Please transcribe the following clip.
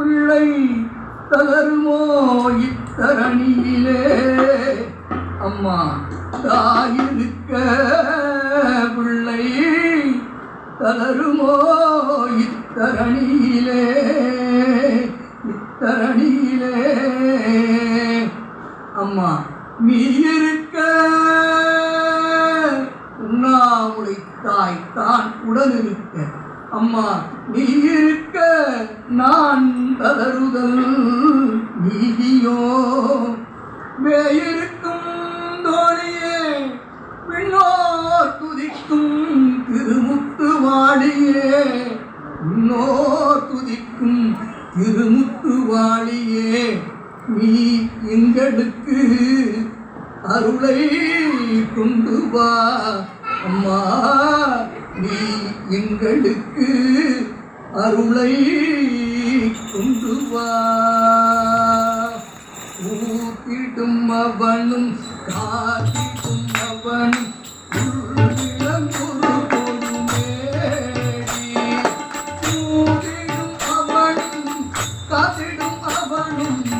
பிள்ளை தளருமோ இத்தரணியிலே? அம்மா தாயிருக்க பிள்ளை தளருமோ இத்தரணியிலே? இத்தரணியிலே. அம்மா நீ இருக்க உண்ணாமுடை தாய் தான் உடன் அம்மா நீ இருக்க நான் தளருதல் நீதியோ? வேயிருக்கும் தோழியே விண்ணோர் துதிக்கும் திருமுத்து வாழியே விண்ணோர் துதிக்கும் திருமுத்து வாழியே நீ எங்களுக்கு அருளை கொண்டு வா அம்மா. நீ எங்களுக்கு அருளை கொண்டு வாத்திடும் அவனும் காத்திடும் அவனும் காத்திடும் அவனும்